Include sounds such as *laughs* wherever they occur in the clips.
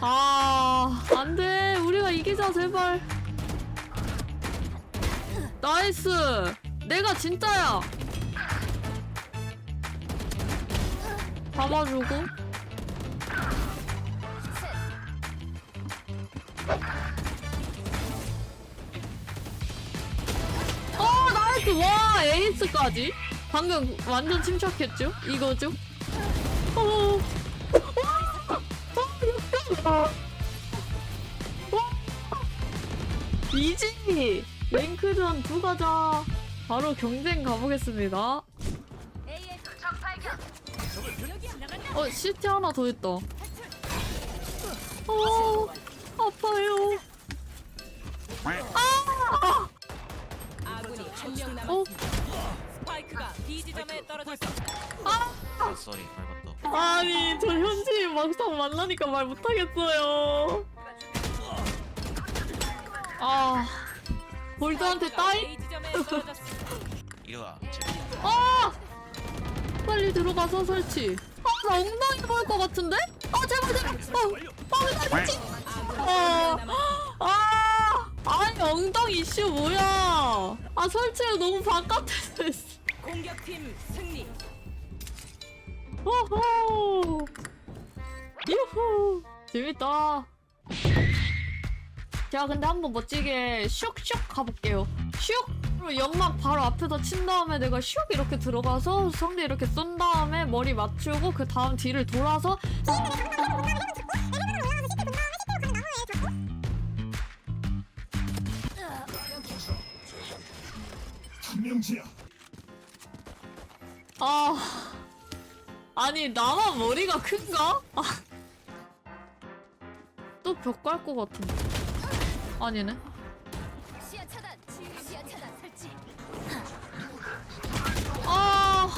아, 안 돼. 우리가 이기자, 제발. 나이스. 내가 진짜야. 잡아주고. 어, 나이스. 와, 에이스까지. 방금 완전 침착했죠? 이거죠? 이지! 랭크전 두 가자. 바로 경쟁 가보겠습니다. 어 시티 하나 더 있다. 어 아파요. 아군이 한 명 남았습니다. 어? 스파이크가 B 지점에 떨어졌습니다. 아, 쏘리 밟았다. 아니 저 현지인 막상 만나니까 말 못하겠어요 아 볼드한테 따이 떨어졌습니다. 이리 와. 아! 빨리 들어가서 설치. 아, 나 엉덩이 보일 것 같은데? 아, 제발, 제발. 어, 어, 나 미친. 아, 아, 아니, 엉덩이 이슈 뭐야. 아, 설치를 너무 바깥에서 했어. 공격팀 승리. 호호. 유후. 재밌다. 제가 근데 한번 멋지게 슉슉 가볼게요. 슉! 연막 바로 앞에다 친 다음에 내가 슉 이렇게 들어가서 상대 이렇게 쏜 다음에 머리 맞추고 그 다음 뒤를 돌아서 명지야 아 아니 나만 머리가 큰가? 아. 또벽 깔 것 같은데 아니네 설치. 아,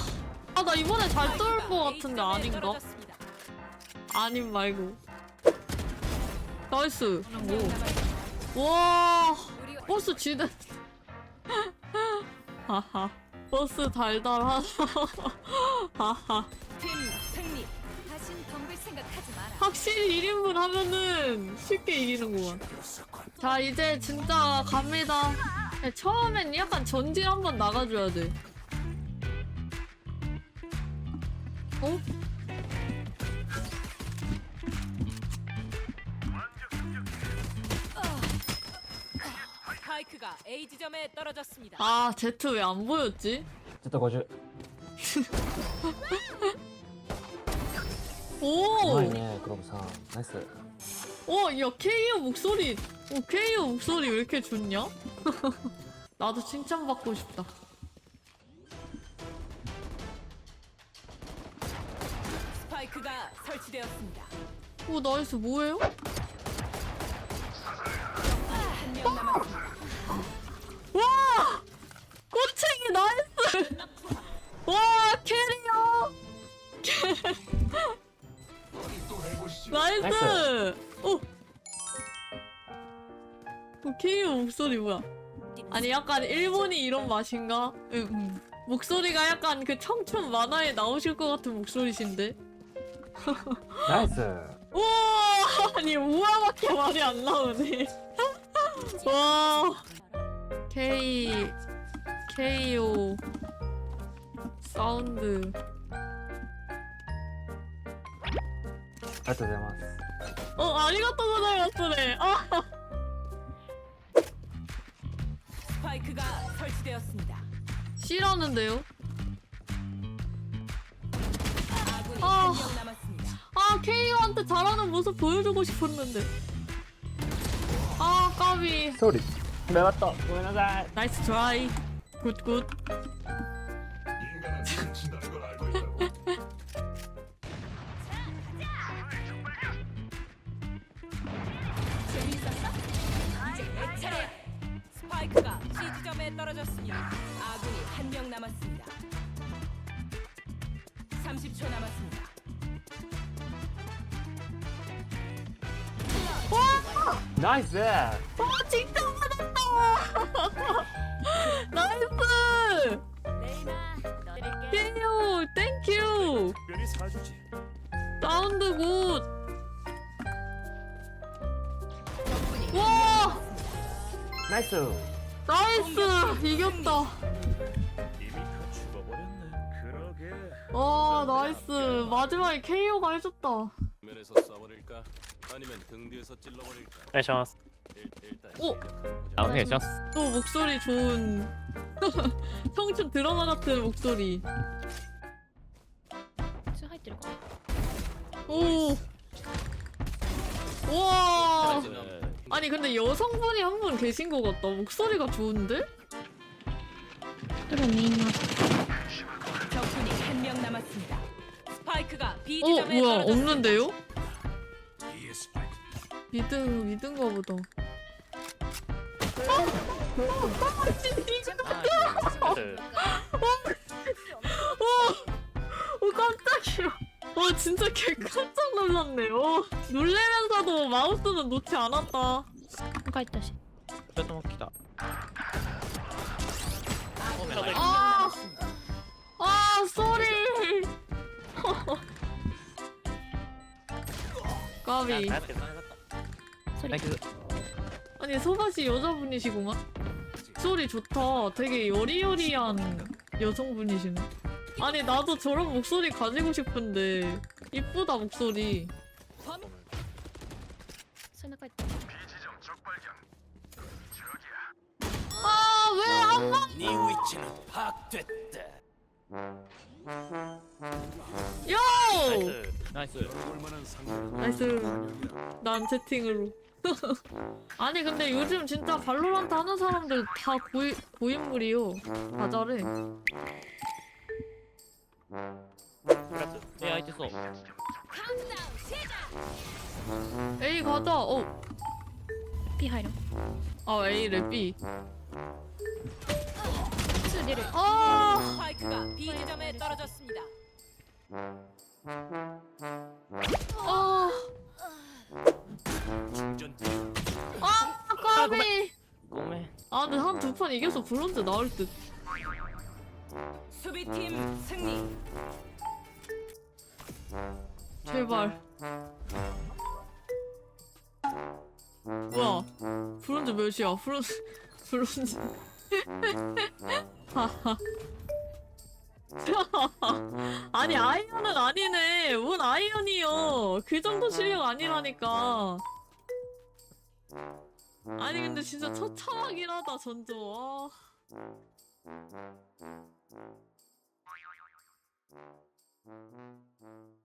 이번에 잘 뚫을 것 같은데 아닌가? 아님 말고. 나이스. 남았습니다. 와, 버스 지대. *laughs* 하하. 버스 달달하다. *laughs* 하하. 팀 승리. 다신 덤빌 생각하지 마라. 확실히 1인분 하면은 쉽게 이기는구만. 자, 이제 진짜 갑니다. 네, 처음엔 약간 전진 한번 나가줘야 돼. 어? 스파이크가 A 지점에 떨어졌습니다. 아, 제트 왜 안 보였지? ちょっと50 *laughs* 오! 네, 그럼상 나이스 와, 야, 케이오 목소리, 어, 케이오 목소리 왜 이렇게 좋냐? *laughs* 나도 칭찬받고 싶다. 스파이크가 설치되었습니다. 오, 나이스, 뭐예요? 한 나이스! 오! 그 오케이요 목소리 뭐야? 아니 약간 일본이 이런 맛인가? 응. 음. 목소리가 약간 그 청춘 만화에 나오실 것 같은 목소리신데? *laughs* 나이스. 우와! 아니 우와밖에 말이 안 나오네. *laughs* 와. K KO 사운드. ありがとうございます 어, 아리가또 고자이마스네. 아, 스파이크가 설치되었습니다. 싫어하는데요? 아군이 아. 한 명 남았습니다. 아, KO한테 잘하는 모습 보여주고 싶었는데. 아, 까비. 総理メバットごめんなさい 나이스 트라이. 굿, 굿. 떨어졌습니다. 아군이 한 명 남았습니다. 30초 남았습니다. 나이스! 와 진짜 받았다. *laughs* 나이스. 레이나 땡큐. 사운드 굿. 와. 나이스! 나이스 이겼다 이미 다 죽어버렸네. 그러게. 와 나이스 마지막에 KO가 해줬다 면에서 쏴버릴까? 아니면 등 뒤에서 찔러버릴까? お願いします 일, 일단 오! 시작해보자. あお願いします 또 목소리 좋은 *laughs* 청춘 드라마 같은 목소리 普通入ってるか 오 우와 아니 근데 여성분이 한 분 계신 것 같다. 목소리가 좋은데? 들어오니 적군이 한 명 남았습니다. 스파이크가 B 어 지점에 뭐야 떨어졌... 없는데요? 믿은 믿은가 보다. 어, 어 깜짝이야. 와 진짜 개 깜짝 놀랐네요. 놀래면서도 마우스는 놓지 않았다. 가 있다 씨. 그래도 먹기다. 아, 아 쏘리. *laughs* 까비. 아니 소바씨 여자분이시구만. 소리 좋다. 되게 여리여리한 여성분이시네. 아니 나도 저런 목소리 가지고 싶은데 이쁘다 목소리 아왜안 봐? 네더 요! 나이스. 나이스. 난 채팅으로 *laughs* 아니 근데 요즘 진짜 발로란트 하는 사람들 다 고인물이요 다 잘해 예 아이템 써 A 가자. 어. B 하이로. 아 A 랩 B. 수리를. 아. 파이크가 B 지점에 떨어졌습니다. 아. 아. 까비. 꼬맨 아 근데 한 두 판 이겨서 브론즈 나올 듯. 수비팀 승리. 제발. 뭐야? 브론즈 몇이야? 브론즈, *laughs* 브론즈. *laughs* 아니, 아이언은 아니네. 뭔 아이언이요. 그 정도 실력 아니라니까. 아니, 근데 진짜 처참하긴 하다, 전조. 아. Mm-hmm.